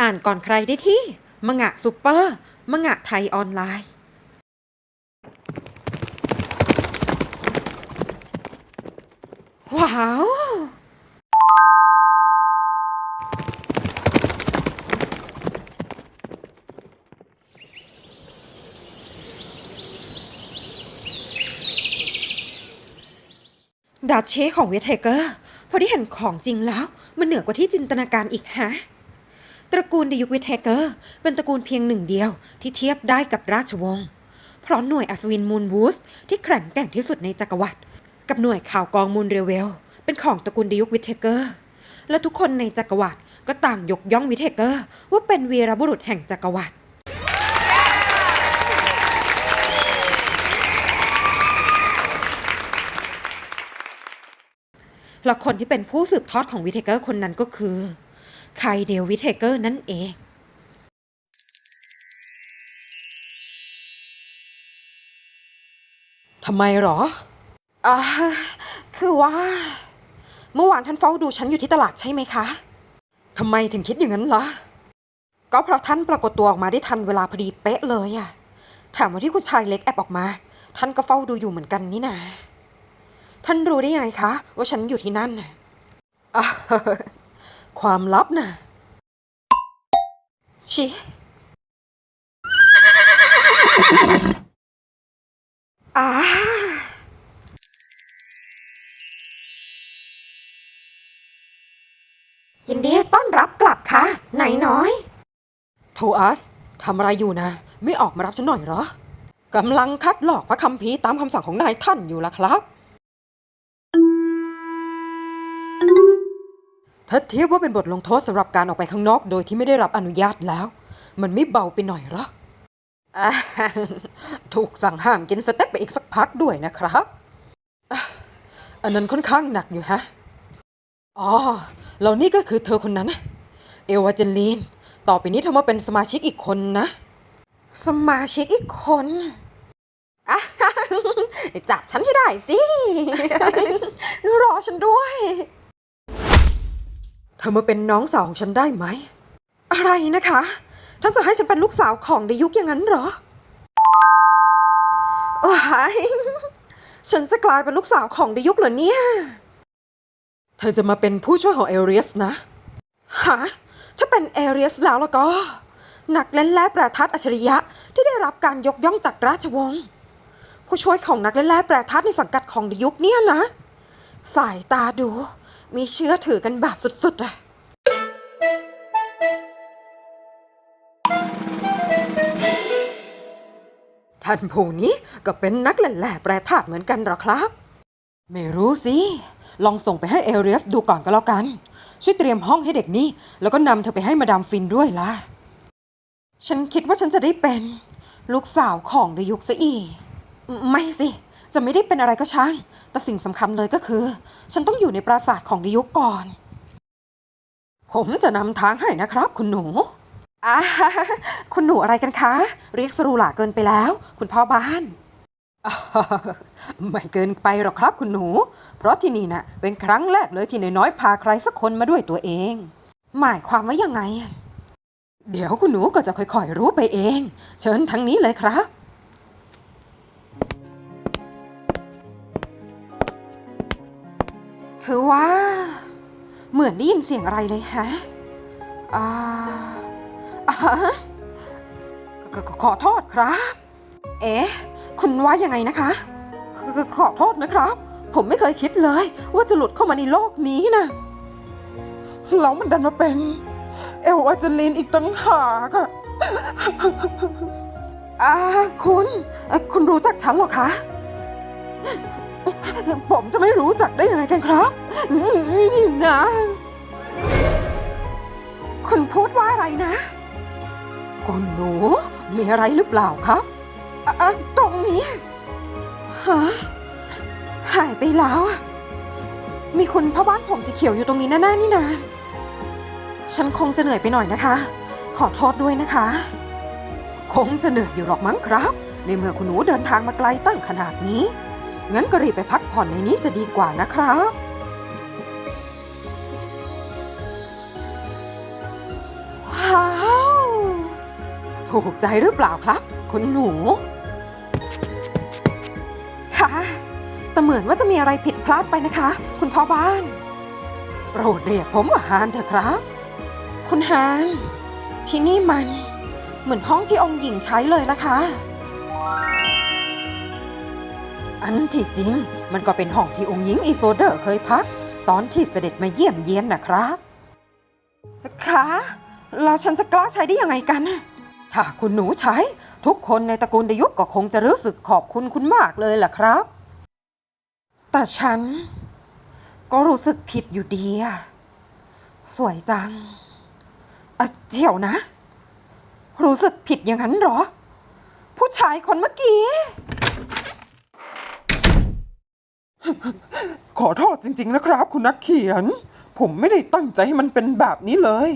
อ่านก่อนใครได้ที่มังะซูเปอร์มังะไทยออนไลน์ ว้าว ดาเชของเวทเทเกอร์ พอได้เห็นของจริงแล้ว มันเหนือกว่าที่จินตนาการอีกฮะ ตระกูลเดยุคเวทเทเกอร์ เป็นตระกูลเพียงหนึ่งเดียวที่เทียบได้กับราชวงศ์ เพราะหน่วยอัศวินมูนวูสที่แข็งแกร่งที่สุดในจักรวรรดิกับหน่วยข่าวกองมูนเรเวล เป็นของตระกูลเดยุควิเทเกอร์ และทุกคนในจักรวรรดิก็ต่างยกย่องวิเทเกอร์ ว่าเป็นวีรบุรุษแห่งจักรวรรดิและคนที่เป็นผู้สืบทอดของวิเทเกอร์คนนั้นก็คือ ไคเดลวิทเทเกอร์นั่นเองทำไมหรออ่าคือว่า เมื่อวานท่านเฝ้าดูฉันอยู่ที่ตลาดใช่ไหมคะทำไมถึงคิดอย่างนั้นล่ะ ก็เพราะท่านปรากฏตัวออกมาได้ทันเวลาพอดีเป๊ะเลยอะถามว่าที่คุณชายเล็กแอบออกมา ท่านก็เฝ้าดูอยู่เหมือนกันนี่นาท่านรู้ได้ยังไงคะ ว่าฉันอยู่ที่นั่นน่ะอะ ความลับนะชิอายินดีต้อนรับกลับค่ะนายน้อย โทอัสทำอะไรอยู่นะ ไม่ออกมารับฉันหน่อยเหรอกำลังคัดลอกพระคัมภีร์ตามคำสั่งของนายท่านอยู่ละครับ ถ้าเทียบว่าเป็นบทลงโทษสำหรับการออกไปข้างนอกโดยที่ไม่ได้รับอนุญาตแล้ว มันไม่เบาไปหน่อยเหรอถูกสั่งห้ามกินสเต็กไปอีกสักพักด้วยนะครับ อันนั้นค่อนข้างหนักอยู่ฮะ อ๋อเหล่านี้ก็คือเธอคนนั้นนะเอวาเจนลีน ต่อไปนี้เธอมาเป็นสมาชิกอีกคนนะ สมาชิกอีกคนจับฉันให้ได้สิ รอฉันด้วย เธอมาเป็นน้องสาวของฉันได้ไหม อะไรนะคะ ท่านจะให้ฉันเป็นลูกสาวของดยุกอย่างนั้นเหรอว้ายฉันจะกลายเป็นลูกสาวของดยุกเหรอเนี่ย เธอจะมาเป็นผู้ช่วยของเอเรียสนะฮะถ้าเป็นเอเรียสแล้วแล้วก็ นักเล่นแร่ประทัดอัจฉริยะที่ได้รับการยกย่องจากราชวงศ์ผู้ช่วยของนักเล่นแร่ประทัดในสังกัดของดยุกเนี่ยนะ สายตาดู มีเชื่อถือกันแบบสุดๆอะท่านผู้นี้ก็เป็นนักเล่นแร่แปรธาตุเหมือนกันหรอครับ ไม่รู้สิ ลองส่งไปให้เอเรียสดูก่อนก็แล้วกัน ช่วยเตรียมห้องให้เด็กนี่แล้วก็นำเธอไปให้มาดามฟินด้วยล่ะ ฉันคิดว่าฉันจะได้เป็น ลูกสาวของดยุกซะอีก ไม่สิ จะไม่ได้เป็นอะไรก็ช่าง แต่สิ่งสำคัญเลยก็คือ ฉันต้องอยู่ในปราสาทของดยุกก่อน ผมจะนำทางให้นะครับ คุณหนูอ่าคุณหนูอะไรกันคะ เรียกสรูหลาเกินไปแล้ว คุณพ่อบ้านไม่เกินไปหรอกครับคุณหนู เพราะที่นี่น่ะเป็นครั้งแรกเลยที่นายน้อยพาใครสักคนมาด้วยตัวเอง หมายความว่ายังไง เดี๋ยวคุณหนูก็จะค่อยๆรู้ไปเอง เชิญทางนี้เลยครับ คือว่า เหมือนได้ยินเสียงอะไรเลยฮะอ่าอขอโทษครับ เอ๊ะ คุณว่ายังไงนะคะ ขอโทษนะครับ ผมไม่เคยคิดเลย ว่าจะหลุดเข้ามาในโลกนี้นะแล้วมันดันมาเป็น เอลวาเจลินอีกตั้งหากอะอ่าคุณ คุณรู้จักฉันหรอคะ ผมจะไม่รู้จักได้ยังไงกันครับนี่นะ คุณพูดว่าอะไรนะคุณหนู มีอะไรหรือเปล่าครับตรงนี้ฮะหายไปแล้ว มีคุณพ่อบ้านผมสีเขียวอยู่ตรงนี้แน่ๆนี่นะ ฉันคงจะเหนื่อยไปหน่อยนะคะ ขอโทษด้วยนะคะ คงจะเหนื่อยอยู่หรอกมั้งครับ ในเมื่อคุณหนูเดินทางมาไกลตั้งขนาดนี้ งั้นก็รีบไปพักผ่อนในนี้จะดีกว่านะครับฮ่าถูกใจหรือเปล่าครับ คุณหนู ค่ะแต่เหมือนว่าจะมีอะไรผิดพลาดไปนะคะ คุณพ่อบ้าน โปรดเรียกผมว่าฮานเถอะครับ คุณฮาน ที่นี่มัน เหมือนห้องที่องค์หญิงใช้เลยละค่ะ อันที่จริง มันก็เป็นห้องที่องค์หญิงอีโซเดอร์เคยพัก ตอนที่เสด็จมาเยี่ยมเยียนนะครับคะแล้วฉันจะกล้าใช้ได้ยังไงกันน่ะถ้าคุณหนูใช้ ทุกคนในตระกูลดยุกก็คงจะรู้สึกขอบคุณคุณมากเลยล่ะครับ แต่ฉัน ก็รู้สึกผิดอยู่ดีอะสวยจังอะเจียวนะ รู้สึกผิดอย่างนั้นเหรอ ผู้ชายคนเมื่อกี้ ขอโทษจริง ๆ นะครับ คุณนักเขียน ผมไม่ได้ตั้งใจให้มันเป็นแบบนี้เลย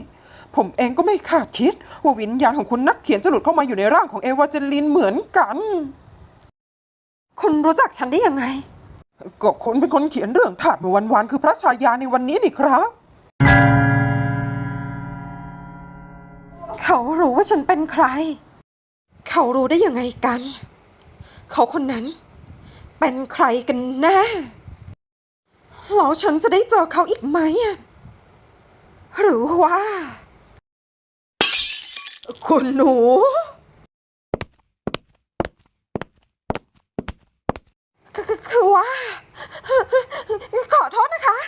ผมเองก็ไม่คาดคิด ว่าวิญญาณของคุณนักเขียนจะหลุดเข้ามาอยู่ในร่างของเอวาเจลินเหมือนกัน คุณรู้จักฉันได้ยังไง ก็คนเป็นคนเขียนเรื่องถาดเมื่อวันวานคือพระชายาในวันนี้นี่ครับ เขารู้ว่าฉันเป็นใคร เขารู้ได้ยังไงกัน เขาคนนั้น เป็นใครกันแน่แล้วฉันจะได้เจอเขาอีกไหม หรือว่า คุณหนูคือคือคือว่า ขอโทษนะคะ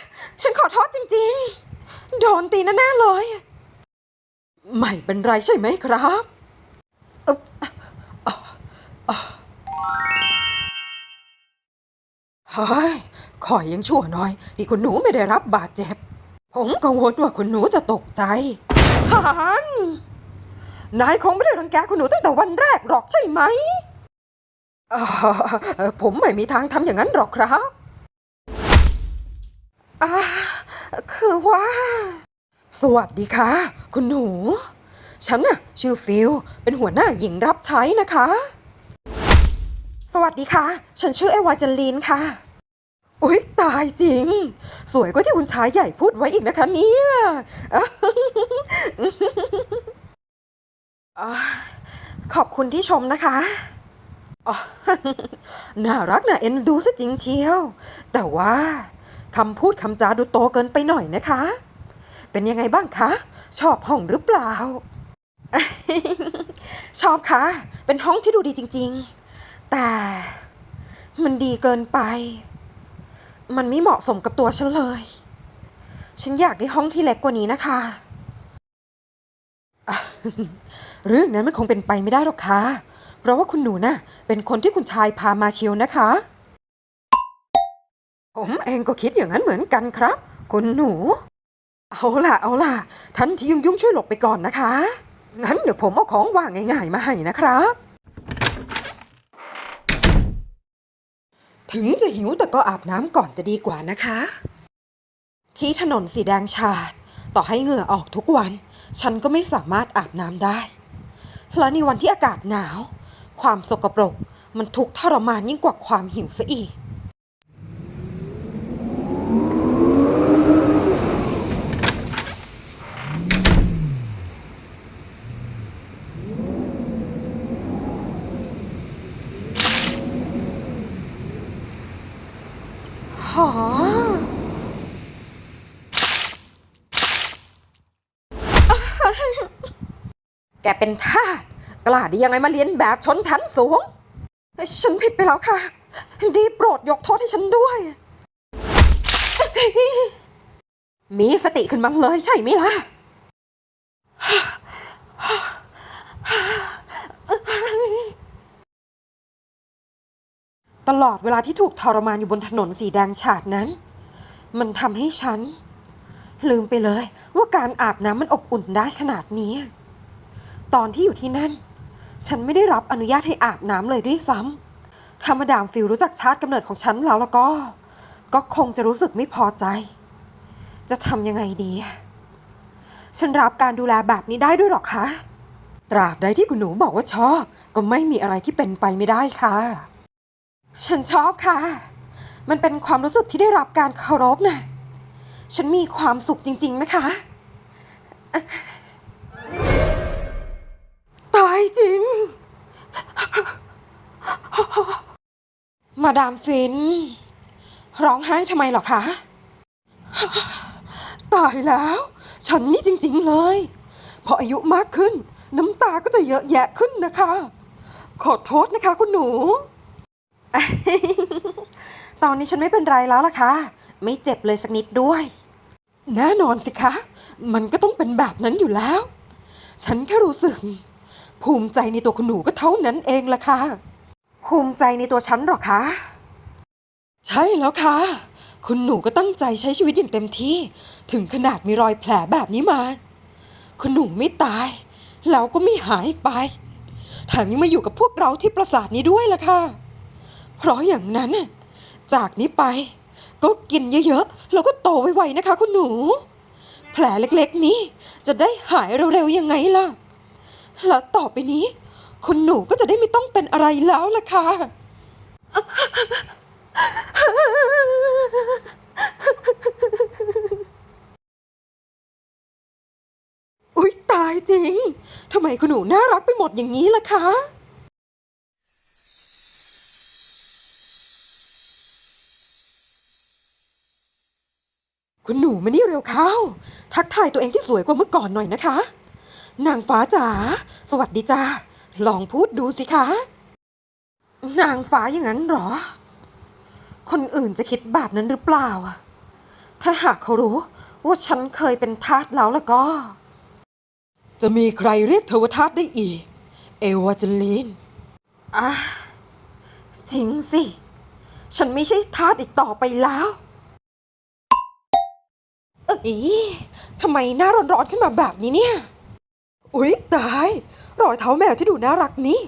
ฉันขอโทษจริง ๆ โดนตีแน่ๆเลย ไม่เป็นไรใช่ไหมครับ เฮ้ยข่อยยังชั่วหน่อยที่คุณหนูไม่ได้รับบาดเจ็บ ผมกังวลว่าคุณหนูจะตกใจฮันนายคงไม่ได้รังแกคุณหนูตั้งแต่วันแรกหรอกใช่ไหมผมไม่มีทางทำอย่างนั้นหรอกครับคือว่า สวัสดีค่ะ คุณหนู ฉันน่ะ ชื่อฟิลเป็นหัวหน้าหญิงรับใช้นะคะ สวัสดีค่ะ ฉันชื่อเอวาเจลีนค่ะ อุ๊ย ตายจริง สวยกว่าที่คุณชายใหญ่พูดไว้อีกนะคะเนี่ยอขอบคุณที่ชมนะคะ น่ารักน่าเอ็นดูซะจริงเชียว แต่ว่าคำพูดคำจาดูโตเกินไปหน่อยนะคะ เป็นยังไงบ้างคะ ชอบห้องหรือเปล่า ชอบค่ะ เป็นห้องที่ดูดีจริง ๆ แต่มันดีเกินไป มันไม่เหมาะสมกับตัวฉันเลย ฉันอยากได้ห้องที่เล็กกว่านี้นะคะ เรื่องนั้นมันคงเป็นไปไม่ได้หรอกค่ะ เพราะว่าคุณหนูน่ะ เป็นคนที่คุณชายพามาเชียวนะคะ ผมเองก็คิดอย่างนั้นเหมือนกันครับ คุณหนู เอาล่ะ เอาล่ะ ท่านที่ยุ่งยุ่งช่วยหลบไปก่อนนะคะ งั้นเดี๋ยวผมเอาของวางง่ายๆมาให้นะครับ ถึงจะหิวแต่ก็อาบน้ำก่อนจะดีกว่านะคะ ที่ถนนสีแดงฉาด ต่อให้เหงื่อออกทุกวัน ฉันก็ไม่สามารถอาบน้ำได้ และในวันที่อากาศหนาว ความสกปรกมันทุกข์ทรมานยิ่งกว่าความหิวซะอีก หอ แกเป็นทาสกล้าด้ยังไงมาเรียนแบบชนชั้นสูง ฉันผิดไปแล้วค่ะ ดีโปรดยกโทษให้ฉันด้วย มีสติขึ้นบ้างเลยใช่ไหมล่ะ ตลอดเวลาที่ถูกทรมานอยู่บนถนนสีแดงฉาดนั้น มันทำให้ฉัน ลืมไปเลยว่าการอาบน้ำมันอบอุ่นได้ขนาดนี้ ตอนที่อยู่ที่นั่น ฉันไม่ได้รับอนุญาตให้อาบน้ำเลยด้วยซ้ำถ้ามาดามฟิลรู้จักชาติกำเนิดของฉันแล้วแล้วก็ ก็คงจะรู้สึกไม่พอใจ จะทำยังไงดี ฉันรับการดูแลแบบนี้ได้ด้วยหรอคะ ตราบใดที่คุณหนูบอกว่าชอบ ก็ไม่มีอะไรที่เป็นไปไม่ได้ค่ะ ฉันชอบค่ะ มันเป็นความรู้สึกที่ได้รับการเคารพนะ่ะฉันมีความสุขจริง ๆ นะคะายจริง มาดามฟิน ร้องไห้ทำไมหรอคะ ตายแล้ว ฉันนี่จริง ๆเลย พออายุมากขึ้น น้ำตาก็จะเยอะแยะขึ้นนะคะ ขอโทษนะคะคุณหนู ตอนนี้ฉันไม่เป็นไรแล้วล่ะคะ ไม่เจ็บเลยสักนิดด้วยแน่นอนสิคะ มันก็ต้องเป็นแบบนั้นอยู่แล้ว ฉันแค่รู้สึก ภูมิใจในตัวคุณหนูก็เท่านั้นเองล่ะค่ะ ภูมิใจในตัวฉันหรอคะ ใช่แล้วค่ะ คุณหนูก็ตั้งใจใช้ชีวิตอย่างเต็มที่ ถึงขนาดมีรอยแผลแบบนี้มา คุณหนูไม่ตาย แล้วก็ไม่หายไป แถมยังมาอยู่กับพวกเราที่ปราสาทนี้ด้วยล่ะค่ะ เพราะอย่างนั้น จากนี้ไป ก็กินเยอะๆ แล้วก็โตไวๆนะคะ คุณหนู แผลเล็กๆนี้จะได้หายเร็วๆยังไงล่ะ และต่อไปนี้ คุณหนูก็จะได้ไม่ต้องเป็นอะไรแล้วล่ะค่ะ อุ๊ย ตายจริง ทำไมคุณหนูน่ารักไปหมดอย่างนี้ล่ะคะคุณหนูมานี่เร็วเข้า ทักทายตัวเองที่สวยกว่าเมื่อก่อนหน่อยนะคะ นางฟ้าจ๋าสวัสดีจ้าลองพูดดูสิคะ นางฟ้าอย่างนั้นหรอ คนอื่นจะคิดแบบนั้นหรือเปล่าอะถ้าหากเขารู้ว่าฉันเคยเป็นทาสแล้วแล้วก็ จะมีใครเรียกเธอว่าทาสได้อีก เอวาเจลีนอะจริงสิ ฉันไม่ใช่ทาสอีกต่อไปแล้วเอ้ยทำไมหน้าร้อนๆขึ้นมาแบบนี้เนี่ย อุ๊ยตาย รอยเท้าแมวที่ดูน่ารักนี้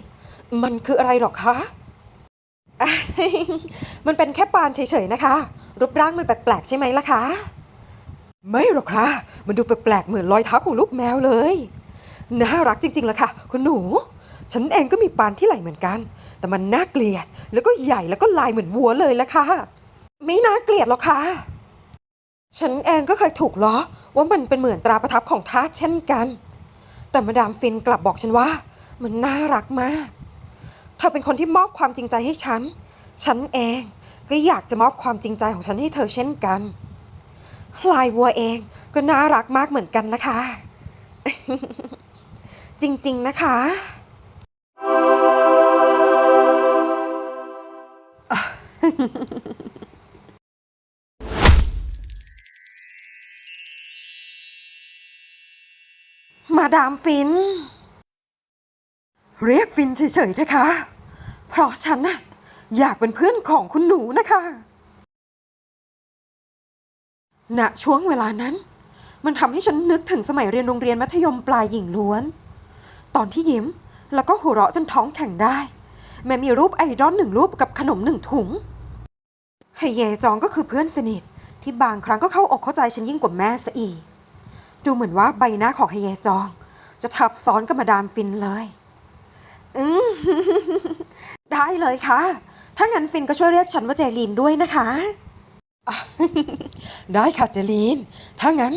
มันคืออะไรหรอคะ มันเป็นแค่ปานเฉยๆนะคะ รูปร่างมันแปลกๆใช่ไหมล่ะคะ ไม่หรอกค่ะ มันดูแปลกๆเหมือนรอยเท้าของลูกแมวเลย น่ารักจริงๆล่ะค่ะ คุณหนู ฉันเองก็มีปานที่ไหล่เหมือนกัน แต่มันน่าเกลียด แล้วก็ใหญ่แล้วก็ลายเหมือนวัวเลยล่ะค่ะ ไม่น่าเกลียดหรอกค่ะฉันเองก็เคยถูกล้อว่ามันเป็นเหมือนตราประทับของทาสเช่นกัน แต่มาดามฟินกลับบอกฉันว่า มันน่ารักมาก เธอเป็นคนที่มอบความจริงใจให้ฉัน ฉันเองก็อยากจะมอบความจริงใจของฉันให้เธอเช่นกัน ลายวัวเองก็น่ารักมากเหมือนกันละค่ะจริงๆนะคะ ดามฟิน เรียกฟินเฉยๆนะคะ เพราะฉันน่ะอยากเป็นเพื่อนของคุณหนูนะคะ ณ ช่วงเวลานั้น มันทำให้ฉันนึกถึงสมัยเรียนโรงเรียนมัธยมปลายหญิงล้วน ตอนที่ยิ้มแล้วก็หัวเราะจนท้องแข็งได้ แม้มีรูปไอดอลหนึ่งรูปกับขนมหนึ่งถุงเฮเยจองก็คือเพื่อนสนิทที่บางครั้งก็เข้าอกเข้าใจฉันยิ่งกว่าแม่ซะอีก ดูเหมือนว่าใบหน้าของเฮเยจอง จะทับซ้อนกับมาดามฟินเลย อืมได้เลยค่ะ ถ้างั้นฟินก็ช่วยเรียกฉันว่าเจลีนด้วยนะคะ ได้ค่ะเจลีน ถ้างั้น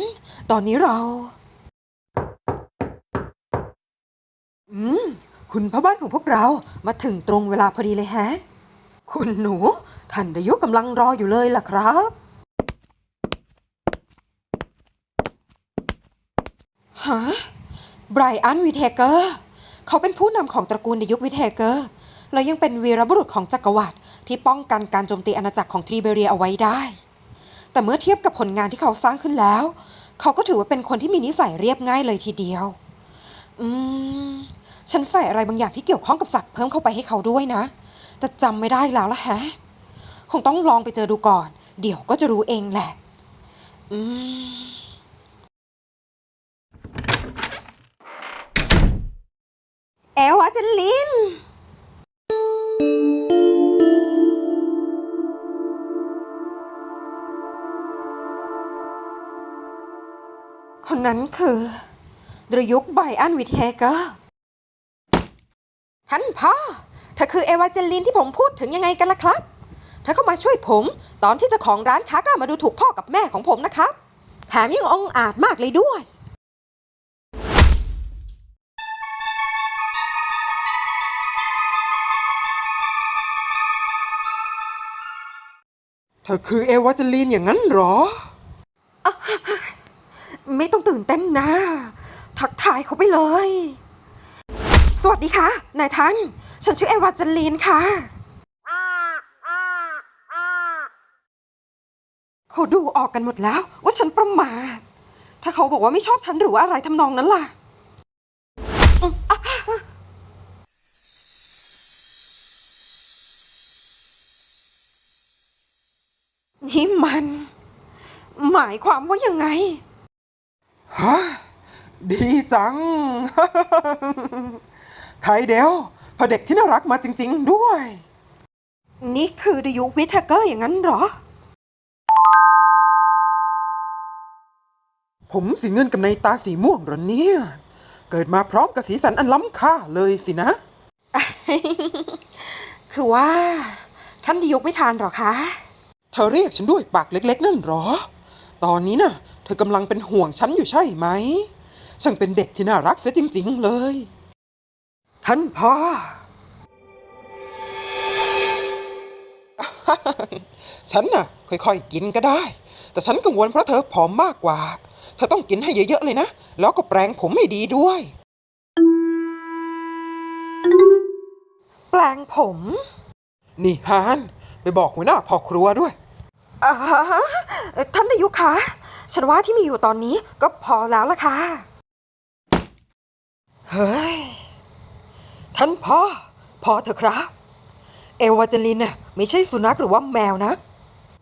ตอนนี้เรา อืม คุณพ่อบ้านของพวกเรามาถึงตรงเวลาพอดีเลยแฮะ คุณหนู ท่านดยุกำลังรออยู่เลยล่ะครับ ฮะ ไบรอันวิเทเกอร์เขาเป็นผู้นำของตระกูลในยุควิเทเกอร์และยังเป็นวีรบุรุษของจักรวรรดิที่ป้องกันการโจมตีอาณาจักรของทรีเบเรียเอาไว้ได้ แต่เมื่อเทียบกับผลงานที่เขาสร้างขึ้นแล้ว เขาก็ถือว่าเป็นคนที่มีนิสัยเรียบง่ายเลยทีเดียว อืม ฉันใส่อะไรบางอย่างที่เกี่ยวข้องกับสัตว์เพิ่มเข้าไปให้เขาด้วยนะ แต่จำไม่ได้แล้วละแฮะ คงต้องลองไปเจอดูก่อน เดี๋ยวก็จะรู้เองแหละ อืม เอวาเจลิน คนนั้นคือดรยุกไบอันวิทเทเกอร์ ท่านพ่อเธอคือเอวาเจลินที่ผมพูดถึงยังไงกันล่ะครับ เธอเข้ามาช่วยผม ตอนที่เจ้าของร้านค้ากล้ามาดูถูกพ่อกับแม่ของผมนะครับ แถมยังองอาจมากเลยด้วย อคือเอวาจลีนอย่างนั้นเหรอ ไม่ต้องตื่นเต้นนะ ทักทายเขาไปเลย สวัสดีค่ะ นายท่าน ฉันชื่อเอวาจลีนค่ะ เขาดูออกกันหมดแล้วว่าฉันประมาท ถ้าเขาบอกว่าไม่ชอบฉันหรือว่าอะไรทำนองนั้นล่ะ หมายความว่ายังไง ฮะ ดีจังไคเดลพอเด็กที่น่ารักมาจริง ๆ ด้วย นี่คือดยุวิทเกอร์อย่างนั้นเหรอ ผมสีเงินกับในตาสีม่วงเหรอเนี่ย เกิดมาพร้อมกับสีสันอันล้ำค่าเลยสินะ คือว่า ท่านดยุกไม่ทานเหรอคะ เธอเรียกฉันด้วยปากเล็ก ๆ นั่นเหรอ ตอนนี้น่ะ เธอกำลังเป็นห่วงฉันอยู่ใช่ไหม ช่างเป็นเด็กที่น่ารักเสียจริง ๆ เลย ท่านพ่อ ฉันน่ะ ค่อยๆกินก็ได้ แต่ฉันกังวลเพราะเธอผอมมากกว่า เธอต้องกินให้เยอะๆเลยนะ แล้วก็แปรงผมให้ดีด้วย แปลงผม นี่ฮาน ไปบอกหัวหน้าพ่อครัวด้วย อ่าท่านดยุกคะฉันว่าที่มีอยู่ตอนนี้ก็พอแล้วล่ะค่ะ เฮ้ย ท่านพ่อ พอเถอะครับ เอวาเจลินน่ะไม่ใช่สุนัขหรือว่าแมวนะ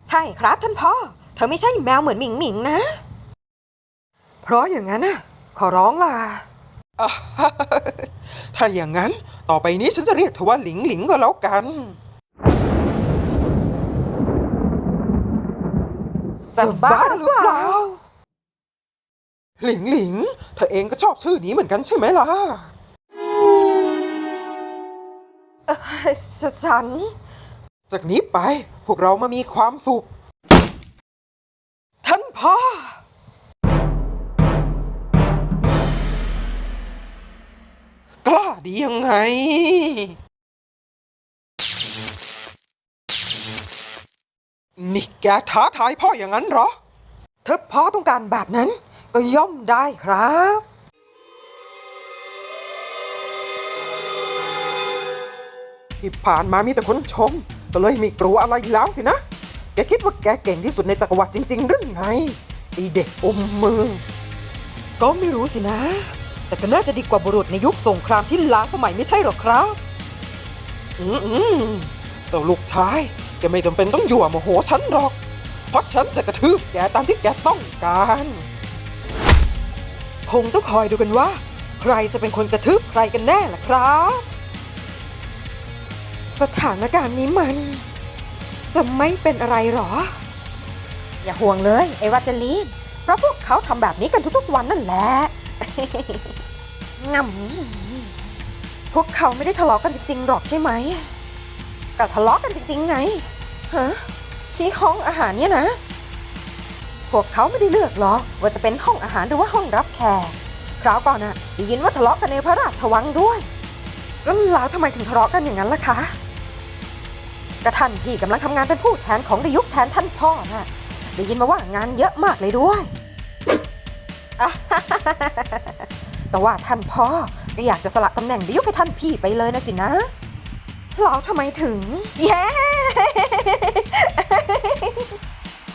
ใช่ครับท่านพ่อ เธอไม่ใช่แมวเหมือนหมิงหมิงนะ เพราะอย่างนั้นน่ะ ขอร้องล่ะ ถ้าอย่างนั้น ต่อไปนี้ฉันจะเรียกเธอว่าหลิงหลิงก็แล้วกัน จะบ้าหรือเปล่า หลิงหลิง เธอเองก็ชอบชื่อนี้เหมือนกันใช่ไหมล่ะฉัน จากนี้ไปพวกเรามามีความสุข ท่านพ่อ กล้าดียังไง นี่แกท้าทายพ่ออย่างนั้นเหรอ ถ้าพ่อต้องการแบบนั้น ก็ย่อมได้ครับ ที่ผ่านมามีแต่คนชม ก็เลยไม่กลัวอะไรแล้วสินะ แกคิดว่าแกเก่งที่สุดในจักรวรรดิจริง ๆ หรือไงไอเด็กอมมือ ก็ไม่รู้สินะ แต่ก็น่าจะดีกว่าบุรุษในยุคสงครามที่ล้าสมัยไม่ใช่หรอครับ อืมอืมเจ้าลูกชาย แกไม่จำเป็นต้องยั่วโมโหฉันหรอก เพราะฉันจะกระทืบแกตามที่แกต้องการ คงต้องคอยดูกันว่า ใครจะเป็นคนกระทืบใครกันแน่ล่ะครับ สถานการณ์นี้มัน จะไม่เป็นอะไรหรอ อย่าห่วงเลยไอ้วาเจลีนเพราะพวกเขาทำแบบนี้กันทุกๆวันนั่นแหละงำพวกเขาไม่ได้ทะเลาะกันจริงๆหรอกใช่ไหมก็ทะเลาะกันจริงๆไง ฮะที่ห้องอาหารเนี่ยนะ พวกเขาไม่ได้เลือกหรอกว่าจะเป็นห้องอาหารหรือว่าห้องรับแขกคราวก่อนน่ะได้ยินว่าทะเลาะกันในพระราชวังด้วยก็แล้วทำไมถึงทะเลาะกันอย่างนั้นล่ะคะกระท่านพี่กำลังทำงานเป็นผู้แทนของดยุคแทนท่านพ่อน่ะได้ยินมาว่างานเยอะมากเลยด้วย แต่ว่าท่านพ่อก็อยากจะสละตำแหน่งดยุคให้ท่านพี่ไปเลยนะสินะ แล้วทำไมถึง แย่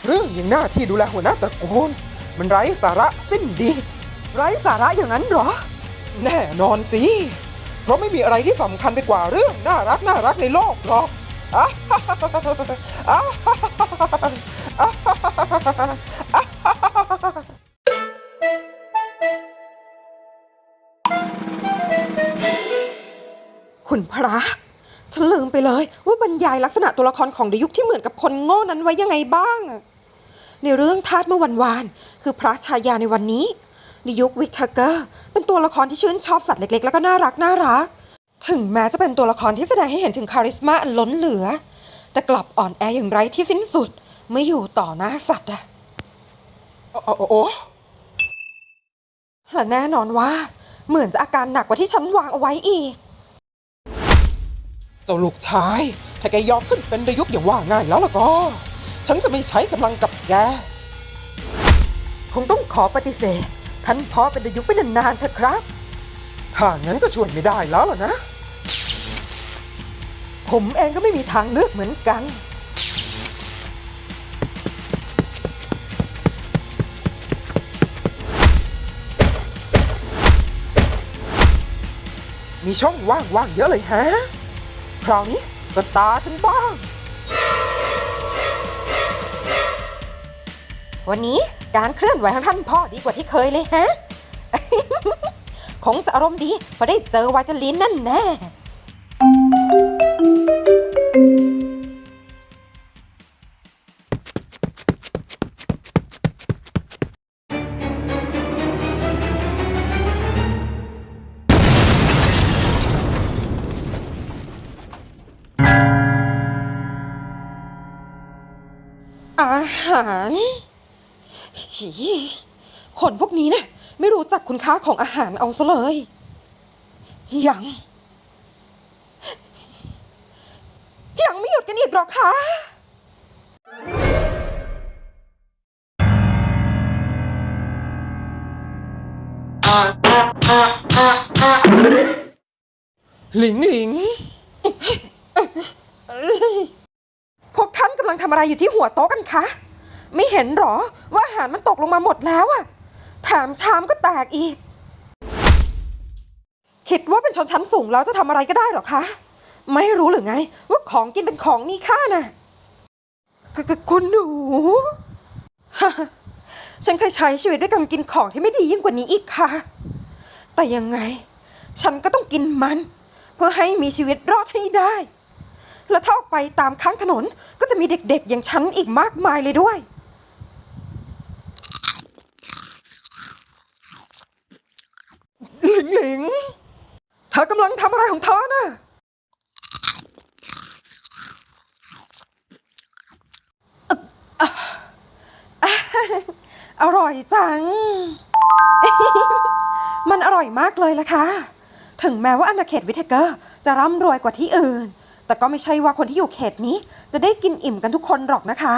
เรื่องอย่างหน้าที่ดูแลหัวหน้าตระกูล มันไร้สาระสิ้นดี ไร้สาระอย่างนั้นเหรอ แน่นอนสิ เพราะไม่มีอะไรที่สำคัญไปกว่าเรื่องน่ารักน่ารักในโลกหรอกอะอะอะคุณพระ ฉันลืมไปเลย ว่าบรรยายลักษณะตัวละครของดยุคที่เหมือนกับคนโง่นั้นไว้ยังไงบ้าง ในเรื่องทาสเมื่อวันวาน คือพระชายาในวันนี้ดยุควิกเทเกอร์เป็นตัวละครที่ชื่นชอบสัตว์เล็กๆ แล้วก็น่ารักน่ารัก ถึงแม้จะเป็นตัวละครที่แสดงให้เห็นถึงคาริสมาอันล้นเหลือ แต่กลับอ่อนแออย่างไร้ที่สิ้นสุดเมื่ออยู่ต่อหน้าสัตว์อะโอ้โอ้โอ้และแน่นอนว่า เหมือนจะอาการหนักกว่าที่ฉันวางเอาไว้อีก เจ้าลูกชาย ถ้าแกยอมขึ้นเป็นดยุคอย่างว่าง่ายแล้วล่ะก็ ฉันจะไม่ใช้กำลังกับแก คงต้องขอปฏิเสธ ท่านพ่อเป็นดยุคไปนานๆเถอะครับ ถ้างั้นก็ช่วยไม่ได้แล้วล่ะนะ ผมเองก็ไม่มีทางเลือกเหมือนกัน มีช่องว่างว่างๆเยอะเลยแฮะ คราวนี้ก็ตาฉันบ้าง วันนี้การเคลื่อนไหวของท่านพ่อดีกว่าที่เคยเลยฮะ คงจะอารมณ์ดีพอได้เจอวาจลินนั่นแน่ อาหารหีคนพวกนี้นะไม่รู้จักคุณค่าของอาหารเอาซะเลย ยัง ยังไม่หยุดกันอีกหรอคะหลิงหลิงำลังทำอะไรอยู่ที่หัวโต๊ะกันคะ ไม่เห็นหรอว่าอาหารมันตกลงมาหมดแล้วอะแถมชามก็แตกอีก คิดว่าเป็นชนชั้นสูงแล้วจะทำอะไรก็ได้หรอคะ ไม่รู้หรือไง ว่าของกินเป็นของมีค่าน่ะกกคุณหนู ฉันเคยใช้ชีวิตด้วยการกินของที่ไม่ดียิ่งกว่านี้อีกค่ะ แต่ยังไง ฉันก็ต้องกินมัน เพื่อให้มีชีวิตรอดให้ได้ แล้วถ้าออกไปตามข้างถนนก็จะมีเด็กๆอย่างฉันอีกมากมายเลยด้วย หลิงหลิงเธอกำลังทำอะไรของเธอน่ะอร่อยจัง มันอร่อยมากเลยล่ะค่ะ ถึงแม้ว่าอาณาเขตวิเทเกอร์จะร่ำรวยกว่าที่อื่น แต่ก็ไม่ใช่ว่าคนที่อยู่เขตนี้ จะได้กินอิ่มกันทุกคนหรอกนะคะ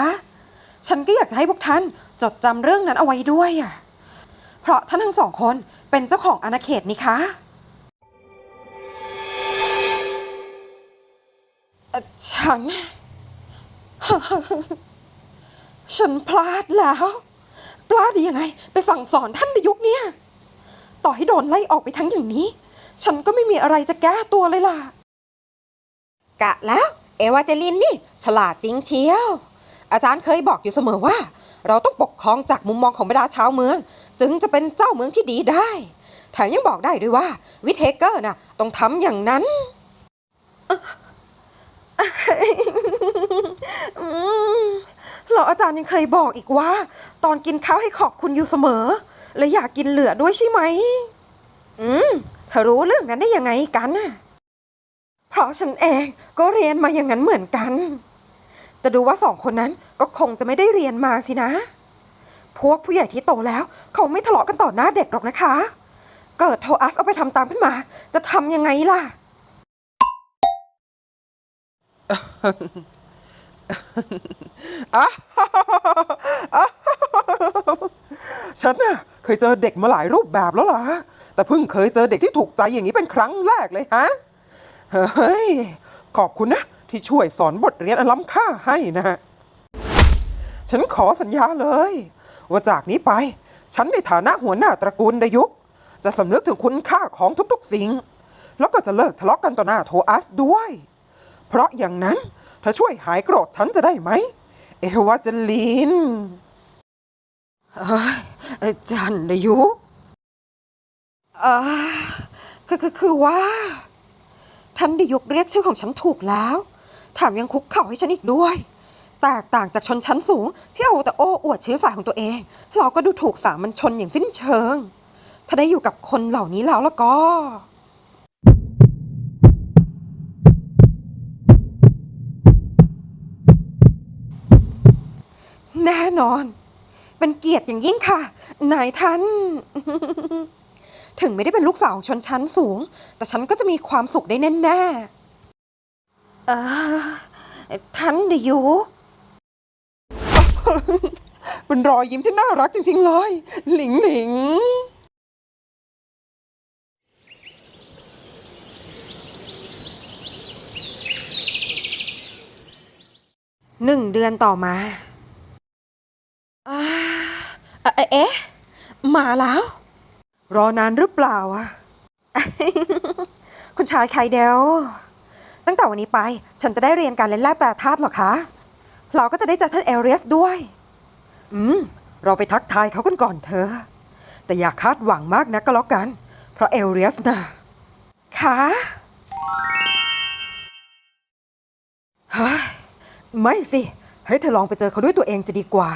ฉันก็อยากจะให้พวกท่านจดจำเรื่องนั้นเอาไว้ด้วยอะเพราะท่านทั้งสองคนเป็นเจ้าของอาณาเขตนี่คะฉัน ฉันพลาดแล้วพลาดยังไง ไปสั่งสอนท่านในยุคนี้ต่อให้โดนไล่ออกไปทั้งอย่างนี้ ฉันก็ไม่มีอะไรจะแก้ตัวเลยล่ะ กะแล้ว เอวาเจลินนี่ ฉลาดจริงเชียว อาจารย์เคยบอกอยู่เสมอว่า เราต้องปกครองจากมุมมองของบรรดาชาวเมือง จึงจะเป็นเจ้าเมืองที่ดีได้ แถมยังบอกได้ด้วยว่า วิเทเกอร์น่ะต้องทำอย่างนั้นอืมแล้วอาจารย์ยังเคยบอกอีกว่า ตอนกินข้าวให้ขอบคุณอยู่เสมอ และอยากกินเหลือด้วยใช่ไหม อืมเธอรู้เรื่องนั้นได้ยังไงกันน่ะ เพราะฉันเองก็เรียนมาอย่างนั้นเหมือนกัน แต่ดูว่าสองคนนั้นก็คงจะไม่ได้เรียนมาสินะ พวกผู้ใหญ่ที่โตแล้วเขาไม่ทะเลาะกันต่อหน้าเด็กหรอกนะคะ เกิดโทอัสเอาไปทำตามขึ้นมา จะทำยังไงล่ะอะ ฉันน่ะเคยเจอเด็กมาหลายรูปแบบแล้วล่ะ แต่เพิ่งเคยเจอเด็กที่ถูกใจอย่างนี้เป็นครั้งแรกเลยฮะ เฮ้ย ขอบคุณนะ ที่ช่วยสอนบทเรียนอันล้ำค่าให้นะ ฉันขอสัญญาเลย ว่าจากนี้ไป ฉันในฐานะหัวหน้าตระกูลดยุคจะสำนึกถึงคุณค่าของทุกๆสิ่ง แล้วก็จะเลิกทะเลาะกันต่อหน้าโทอัสด้วย เพราะอย่างนั้นเธอช่วยหายโกรธฉันจะได้ไหม เอวาเจลินเอ้ยอาจารย์ดยุกอ่าคือคือคือว่า ท่านได้ยกเรียกชื่อของฉันถูกแล้วแถมยังคุกเข่าให้ฉันอีกด้วย แตกต่างจากชนชั้นสูง ที่เอาแต่โอ้อวดเชื้อสายของตัวเอง เราก็ดูถูกสามัญชนอย่างสิ้นเชิง ถ้าได้อยู่กับคนเหล่านี้แล้วแล้วก็แน่นอน เป็นเกียรติอย่างยิ่งค่ะ นายท่าน ถึงไม่ได้เป็นลูกสาวของชนชั้นสูง แต่ฉันก็จะมีความสุขได้แน่ๆเออท่านเดยุกเป็นรอยยิ้มที่น่ารักจริง ๆ เลย หลิงหลิงหนึ่งเดือนต่อมาอ่าเอ่อเอ๊ะ มาแล้ว รอนานหรือเปล่าอะคุณชายไคเดล ตั้งแต่วันนี้ไปฉันจะได้เรียนการเล่นแร่แปรธาตุหรอคะ เราก็จะได้เจอท่านเอเรียสด้วย อืม เราไปทักทายเขากันก่อนเถอะแต่อย่าคาดหวังมากนะก็แล้วกัน เพราะเอเรียสนะค่ะฮ้ยไม่สิ ให้เธอลองไปเจอเขาด้วยตัวเองจะดีกว่า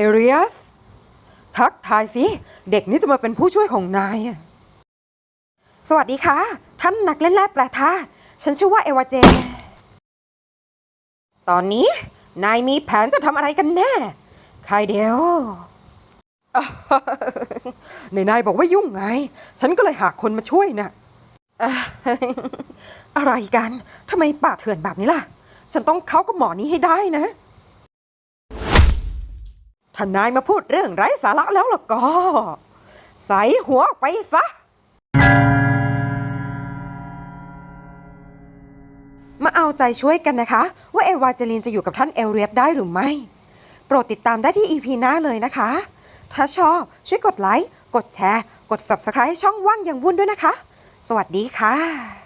เอเรียส ทักทายสิ เด็กนี่จะมาเป็นผู้ช่วยของนาย สวัสดีค่ะ ท่านนักเล่นแร่แปรธาตุฉันชื่อว่าเอวาเจ ตอนนี้ นายมีแผนจะทำอะไรกันแน่ไคเดลในนายบอกว่ายุ่งไง ฉันก็เลยหาคนมาช่วยนะเอ่ออะไรกันทำไมป่าเถื่อนแบบนี้ล่ะ ฉันต้องเข้ากับหมอนี้ให้ได้นะ ถ้านายมาพูดเรื่องไร้สาระแล้วล่ะก็ ใส่หัวไปซะ มาเอาใจช่วยกันนะคะ ว่าเอวาเจลินจะอยู่กับท่านเอลเรียสได้หรือไม่ โปรดติดตามได้ที่ EP หน้าเลยนะคะ ถ้าชอบช่วยกดไลค์ กดแชร์ กด Subscribe ให้ช่องว่างอย่างวุ่นด้วยนะคะ สวัสดีค่ะ